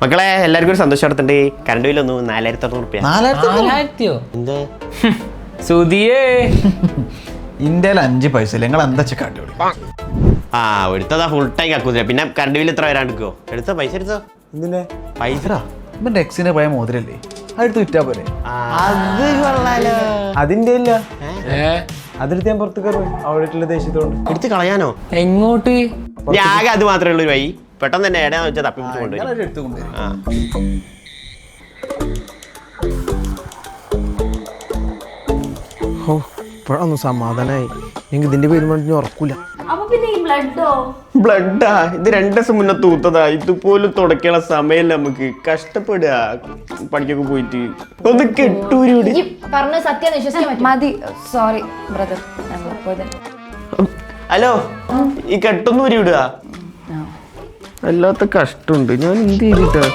മക്കളെ എല്ലാവർക്കും ഒരു സന്തോഷം നടത്തണ്ടേ കറണ്ട് ബില്ല് ഒന്ന് നാലായിരത്തി അറുന്നൂറ് റുപ്യ. നാലായിരത്തി നാലായിരത്തിയോ? എന്ത്? സുധിയേ. ഇന്ത്യയിൽ അഞ്ച് പൈസ എന്താ ആ എടുത്തതാ ഫുൾ ടൈം കക്കൂസില്ല പിന്നെ കറണ്ട് ബില്ല് എത്ര വരാൻ എടുക്കോ എടുത്തോ പൈസ എടുത്തോ? എന്തിന്റെ പൈസ. ഡെക്സിനെ എക്സിനെ പോയ മോതിരല്ലേ? അതെടുത്ത് വിറ്റാ പോലെ അത് കൊള്ളാലോ. അതിന്റെ ഇല്ല. അതിർത്തി ഞാൻ പുറത്ത് കയറും. അവിടെ ദേഷ്യത്തോണ്ട്. എടുത്ത് കളയാനോ? എങ്ങോട്ട്? ഞാൻ ആകെ അത് മാത്രമേ ഉള്ളൂ ഒരു വഴി. പെട്ടെന്ന് തന്നെ എവിടെയാന്ന് വെച്ചാൽ തപ്പി പിടിച്ച് കൊണ്ടുവരും. ആ. ഓ ഇപ്പോഴൊന്നും സമാധാനായി. എനിക്ക് ഇതിന്റെ പേര് വേണ്ടി ഉറക്കൂല. അപ്പൊ പിന്നെ ഈ ബ്ലഡോ? ബ്ലഡാ? ഇത് രണ്ടു ദിവസം മുന്നേ തൂത്തതാ. ഇതുപോലും തുടക്കണ സമയം നമുക്ക്. കഷ്ടപ്പെടുക. പണിക്കൊക്കെ പോയിട്ട്. ഒന്ന് കെട്ടൂരി ഈ പറഞ്ഞ സത്യം വിശ്വസിക്കാൻ പറ്റും മതി. Sorry brother. പോയത് ഹലോ ഈ കെട്ടൊന്നും ഊരി വിടുക. അല്ലാത്ത കഷ്ടമുണ്ട്. ഞാൻ എന്ത് ചെയ്തിട്ടാ?